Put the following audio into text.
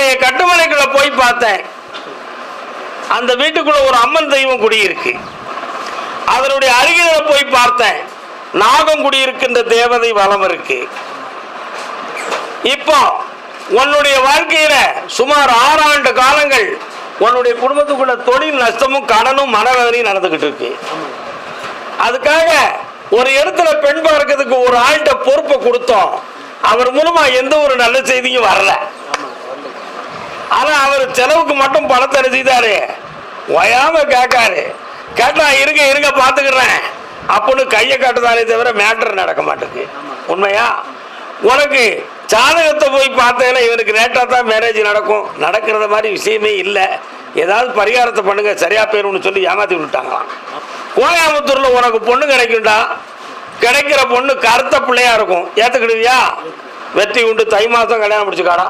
அவருடைய கட்டுமனைக்குள்ள போய் பார்த்தேன். அந்த வீட்டுக்குள்ள ஒரு அம்மன் தெய்வம் குடியிருக்கு. அதனுடைய அருகில போய் பார்த்தேன். நாகம் குடியிருக்கின்ற தேவதை வளம் இருக்கு. இப்போ உன்னுடைய வாழ்க்கையில சுமார் ஆறாண்டு காலங்கள் உன்னுடைய குடும்பத்துக்குள்ள தொழில் நஷ்டமும் கடனும் மனவேதனையும் நடந்துகிட்டு இருக்கு. அதுக்காக ஒரு இடத்துல பெண் பார்க்கறதுக்கு ஒரு ஆள்கிட்ட பொறுப்பை கொடுத்தோம். அவர் மூலமா எந்த ஒரு நல்ல செய்தியும் வரல. செலவுக்கு மட்டும் பணத்தை செய்தாரு? ஓயாம கேட்காரு. கேட்டா இருங்க இருங்க பாத்துக்கிறேன் அப்படின்னு கையை காட்டுதானே தவிர மேட்டர் நடக்க மாட்டேங்குது. உண்மையா? உனக்கு ஜாதகத்தை போய் பார்த்தேன்னா இவனுக்கு லேட்டாக தான் மேரேஜ் நடக்கும். நடக்கிறத மாதிரி விஷயமே இல்லை. ஏதாவது பரிகாரத்தை பண்ணுங்க சரியா போயிரும்னு சொல்லி ஏமாத்தி விட்டாங்களாம் கோயம்புத்தூரில் உனக்கு பொண்ணு கிடைக்கும்டா. கிடைக்கிற பொண்ணு கருத்த பிள்ளையா இருக்கும். ஏற்றுக்கிடுவியா வெற்றி உண்டு. தை மாதம் கல்யாணம் முடிச்சுக்காடா.